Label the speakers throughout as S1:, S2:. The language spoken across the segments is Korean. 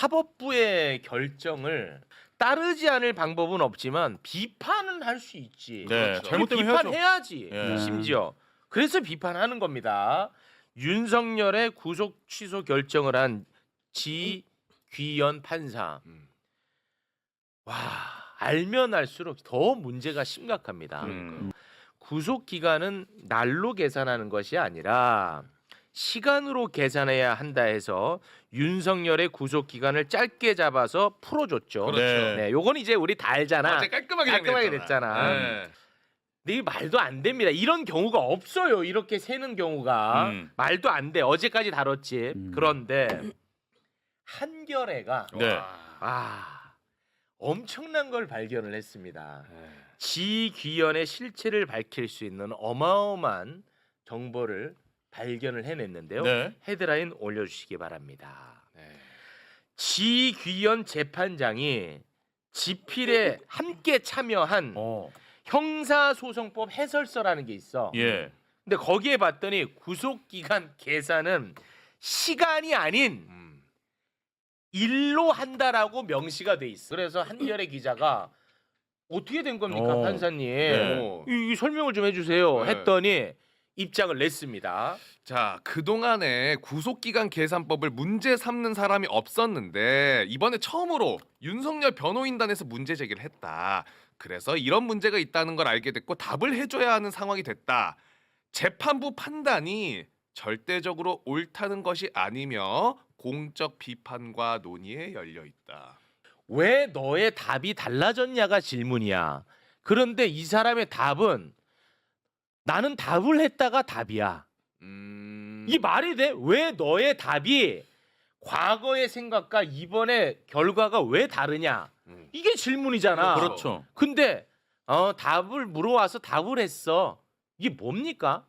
S1: 사법부의 결정을 따르지 않을 방법은 없지만 비판은 할 수 있지.
S2: 네,
S1: 그렇죠.
S2: 잘못되면 해야죠.
S1: 비판해야지.
S2: 예.
S1: 심지어 그래서 비판하는 겁니다. 윤석열의 구속 취소 결정을 한 지귀연 판사.
S2: 음.
S1: 와 알면 알수록 더 문제가 심각합니다.
S2: 음.
S1: 구속 기간은 날로 계산하는 것이 아니라 시간으로 계산해야 한다 해서 윤석열의 구속 기간을 짧게 잡아서 풀어줬죠.
S2: 그렇죠.
S1: 네, 요건 이제 우리 다 알잖아.
S2: 어제 깔끔하게,
S1: 깔끔하게
S2: 정리했잖아.
S1: 됐잖아.
S2: 네.
S1: 근데 이 말도 안 됩니다. 이런 경우가 없어요. 이렇게 세는 경우가
S2: 음.
S1: 말도 안 돼. 어제까지 다뤘지.
S3: 음.
S1: 그런데 한결애가
S2: 네.
S1: 아 엄청난 걸 발견을 했습니다.
S2: 네.
S1: 지귀연의 실체를 밝힐 수 있는 어마어마한 정보를 발견을 해냈는데요.
S2: 네.
S1: 헤드라인 올려주시기 바랍니다.
S2: 네.
S1: 지귀연 재판장이 지필에 함께 참여한
S2: 어.
S1: 형사소송법 해설서라는 게 있어.
S2: 예.
S1: 근데 거기에 봤더니 구속 기간 계산은 시간이 아닌
S2: 음.
S1: 일로 한다라고 명시가 돼 있어. 그래서 한결의 기자가 어떻게 된 겁니까,
S2: 어.
S1: 판사님?
S2: 네.
S1: 이, 이 설명을 좀 해주세요.
S2: 네.
S1: 했더니 입장을 냈습니다.
S4: 자, 그동안에 구속기간 계산법을 문제 삼는 사람이 없었는데 이번에 처음으로 윤석열 변호인단에서 문제 제기를 했다. 그래서 이런 문제가 있다는 걸 알게 됐고 답을 해줘야 하는 상황이 됐다. 재판부 판단이 절대적으로 옳다는 것이 아니며 공적 비판과 논의에 열려 있다.
S1: 왜 너의 답이 달라졌냐가 질문이야. 그런데 이 사람의 답은 나는 답을 했다가 답이야.
S4: 음...
S1: 이 말이 돼? 왜 너의 답이 과거의 생각과 이번의 결과가 왜 다르냐?
S4: 음.
S1: 이게 질문이잖아.
S2: 그렇죠.
S1: 근데 어, 답을 물어와서 답을 했어. 이게 뭡니까?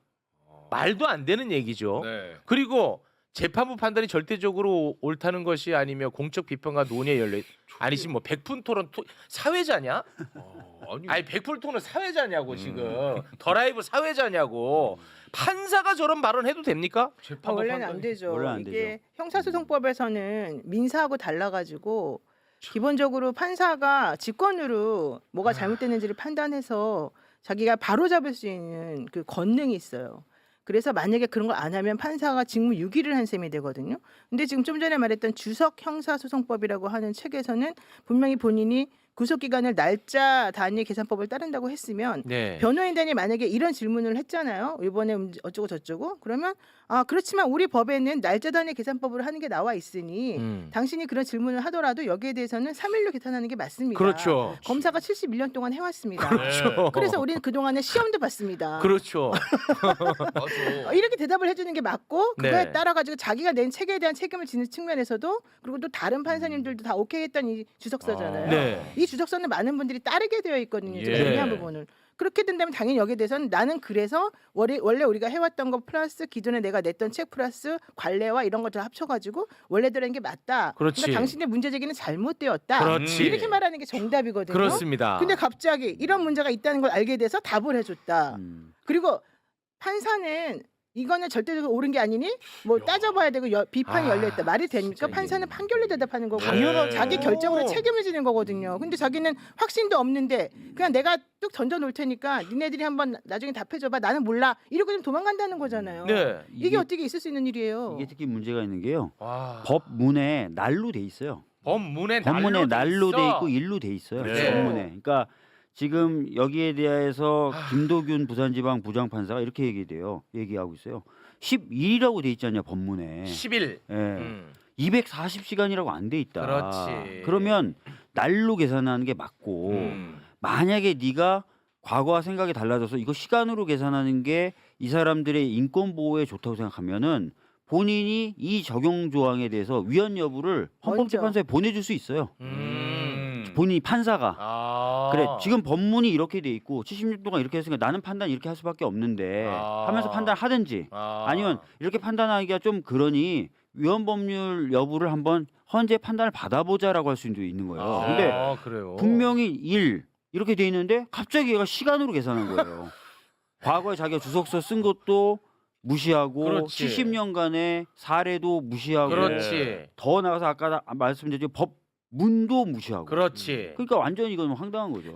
S1: 말도 안 되는 얘기죠.
S4: 네.
S1: 그리고 재판부 판단이 절대적으로 옳다는 것이 아니며 공적 비판과 논의에 열려 있... 아니 지금 뭐 백분 토론 토... 사회자냐?
S4: 어, 아니,
S1: 아니 백분 토론 사회자냐고
S4: 음.
S1: 지금 더 라이브 사회자냐고 판사가 저런 발언 해도 됩니까?
S5: 아,
S4: 재판부
S5: 원래는
S4: 판단이-
S5: 안 되죠.
S3: 원래 안
S5: 이게 형사소송법에서는 민사하고 달라가지고 기본적으로 판사가 직권으로 뭐가 잘못됐는지를 판단해서 자기가 바로 잡을 수 있는 그 권능이 있어요. 그래서 만약에 그런 걸 안 하면 판사가 직무 유기를 한 셈이 되거든요. 근데 지금 좀 전에 말했던 주석 형사소송법이라고 하는 책에서는 분명히 본인이 구속 기간을 날짜 단위 계산법을 따른다고 했으면
S1: 네.
S5: 변호인단이 만약에 이런 질문을 했잖아요. 이번에 음, 어쩌고 저쩌고 그러면 아 그렇지만 우리 법에는 날짜 단위 계산법으로 하는 게 나와 있으니
S1: 음.
S5: 당신이 그런 질문을 하더라도 여기에 대해서는 3일로 계산하는 게 맞습니다.
S1: 그렇죠.
S5: 검사가 71년 동안 해왔습니다.
S1: 그렇죠.
S5: 그래서 우리는 그 동안에 시험도 봤습니다.
S1: 그렇죠.
S5: 어, 이렇게 대답을 해주는 게 맞고 그거에
S1: 네.
S5: 따라 가지고 자기가 낸 책에 대한 책임을 지는 측면에서도 그리고 또 다른 판사님들도 다 오케이 했던 이 주석서잖아요.
S1: 네.
S5: 이 주석서는 많은 분들이 따르게 되어 있거든요.
S4: 예.
S5: 좀 중요한 부분을. 그렇게 된다면 당연히 여기에 대해서는 나는 그래서 원래, 원래 우리가 해왔던 거 플러스 기존에 내가 냈던 책 플러스 관례와 이런 것들 합쳐가지고 원래대로인 게 맞다.
S1: 그렇지.
S5: 그러니까 당신의 문제 제기는 잘못되었다.
S1: 그렇지.
S5: 이렇게 말하는 게 정답이거든요.
S1: 그렇습니다.
S5: 근데 갑자기 이런 문제가 있다는 걸 알게 돼서 답을 해줬다.
S3: 음.
S5: 그리고 판사는 이거는 절대적으로 옳은 게 아니니 뭐
S4: 야.
S5: 따져봐야 되고 여- 비판이
S1: 아,
S5: 열려있다 말이 됩니까?
S3: 진짜
S5: 판사는
S3: 이게-
S5: 판결로 대답하는 거고
S1: 당연하죠.
S5: 자기 결정으로 책임을 지는 거거든요. 근데 자기는 확신도 없는데 그냥 내가 뚝 던져 놓을 테니까 니네들이 한번 나중에 답해줘봐. 나는 몰라. 이러고 좀 도망간다는 거잖아요.
S1: 네.
S5: 이게, 어떻게 있을 수 있는 일이에요?
S3: 이게 특히 문제가 있는 게요.
S1: 와.
S3: 법문에 날로 돼 있어요.
S1: 법문에
S3: 법문에 날로 돼
S1: 있어.
S3: 있고 일로 돼 있어요.
S1: 네.
S3: 법문에. 그러니까 지금 여기에 대해서
S1: 아.
S3: 김도균 부산지방 부장판사가 이렇게 얘기돼요. 얘기하고 있어요. 12일이라고 돼 있잖아요, 법문에.
S1: 10일.
S3: 예.
S1: 음.
S3: 240시간이라고 안 돼 있다.
S1: 그렇지.
S3: 그러면 날로 계산하는 게 맞고
S1: 음.
S3: 만약에 네가 과거와 생각이 달라져서 이거 시간으로 계산하는 게 이 사람들의 인권 보호에 좋다고 생각하면은 본인이 이 적용 조항에 대해서 위헌 여부를 헌법재판소에 보내줄 수 있어요.
S1: 음.
S3: 본인이 판사가
S1: 아.
S3: 그래 지금 법문이 이렇게 돼 있고 70년 동안 이렇게 했으니까 나는 판단 이렇게 할 수밖에 없는데
S1: 아.
S3: 하면서 판단하든지
S1: 아.
S3: 아니면 이렇게 판단하기가 좀 그러니 위헌 법률 여부를 한번 헌재 판단을 받아보자라고 할 수도 있는 거예요.
S1: 아,
S3: 근데
S1: 그래요.
S3: 분명히 일 이렇게 돼 있는데 갑자기 얘가 시간으로 계산한 거예요. 과거에 자기가 주석서 쓴 것도 무시하고
S1: 그렇지.
S3: 70년간의 사례도 무시하고
S1: 그렇지.
S3: 더 나가서 아까 나- 말씀드린 법 문도 무시하고
S1: 그렇지.
S3: 그러니까 완전히 이건 황당한 거죠.